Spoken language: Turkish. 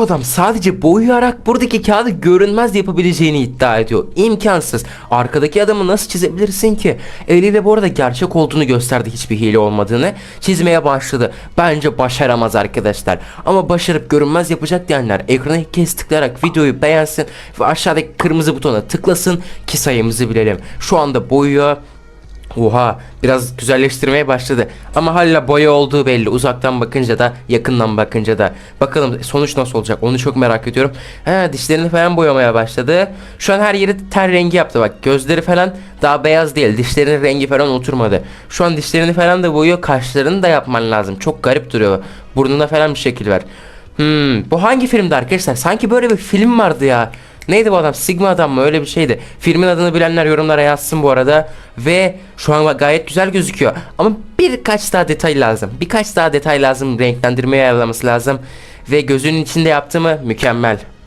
Adam sadece boyayarak buradaki kağıdı görünmez yapabileceğini iddia ediyor. İmkansız. Arkadaki adamı nasıl çizebilirsin ki? Eliyle bu arada gerçek olduğunu gösterdi hiçbir hile olmadığını. Çizmeye başladı. Bence başaramaz arkadaşlar. Ama başarıp görünmez yapacak diyenler ekrana ilk kez tıklayarak videoyu beğensin ve aşağıdaki kırmızı butona tıklasın ki sayımızı bilelim. Şu anda boyuyor. Oha biraz güzelleştirmeye başladı. Ama hala boya olduğu belli. Uzaktan bakınca da yakından bakınca da. Bakalım sonuç nasıl olacak onu çok merak ediyorum. He dişlerini falan boyamaya başladı. Şu an her yeri ter rengi yaptı. Bak gözleri falan daha beyaz değil. Dişlerinin rengi falan oturmadı. Şu an dişlerini falan da boyuyor. Kaşlarını da yapman lazım. Çok garip duruyor. Burnuna falan bir şekil ver. Hmm, bu hangi filmdi arkadaşlar? Sanki böyle bir film vardı ya Neydi bu adam? Sigma adam mı? Öyle bir şeydi. Filmin adını bilenler yorumlara yazsın bu arada. Ve şu an gayet güzel gözüküyor. Ama birkaç daha detay lazım. Birkaç daha detay lazım. Renklendirmeye ayarlaması lazım. Ve gözünün içinde yaptı mı mükemmel.